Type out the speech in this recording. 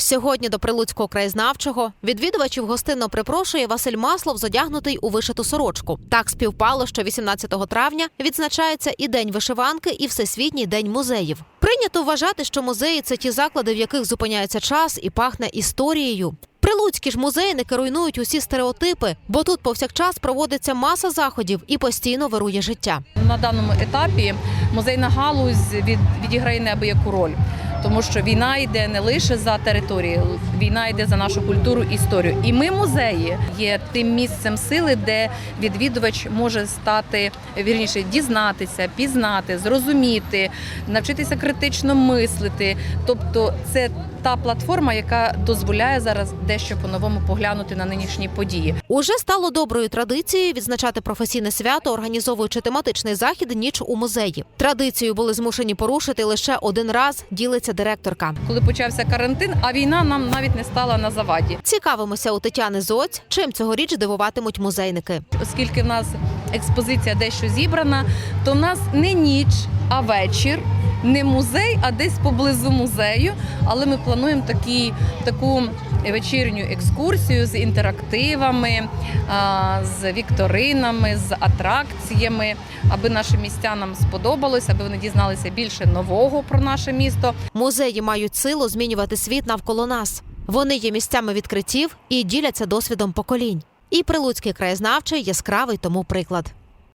Сьогодні до Прилуцького краєзнавчого відвідувачів гостинно припрошує Василь Маслов, задягнутий у вишиту сорочку. Так співпало, що 18 травня відзначається і День вишиванки, і Всесвітній день музеїв. Прийнято вважати, що музеї це ті заклади, в яких зупиняється час і пахне історією. Прилуцькі ж музейники руйнують усі стереотипи, бо тут повсякчас проводиться маса заходів і постійно вирує життя. На даному етапі музейна галузь від, відіграє неабияку роль, тому що війна йде не лише за територію, війна йде за нашу культуру історію. І ми музеї є тим місцем сили, де відвідувач може стати вірніше дізнатися, пізнати, зрозуміти, навчитися критично мислити. Тобто, це та платформа, яка дозволяє зараз дещо по-новому поглянути на нинішні події. Уже стало доброю традицією відзначати професійне свято, організовуючи тематичний захід Ніч у музеї. Традицію були змушені порушити лише один раз. Ділиться директорка. Коли почався карантин, а війна нам навіть не стала на заваді. Цікавимося у Тетяни Зоць, чим цьогоріч дивуватимуть музейники. Оскільки в нас експозиція дещо зібрана, то в нас не ніч, а вечір. Не музей, а десь поблизу музею. Але ми плануємо такі, таку вечірню екскурсію з інтерактивами, з вікторинами, з атракціями, аби нашим містянам сподобалося, аби вони дізналися більше нового про наше місто. Музеї мають силу змінювати світ навколо нас. Вони є місцями відкриттів і діляться досвідом поколінь. І Прилуцький краєзнавчий яскравий тому приклад.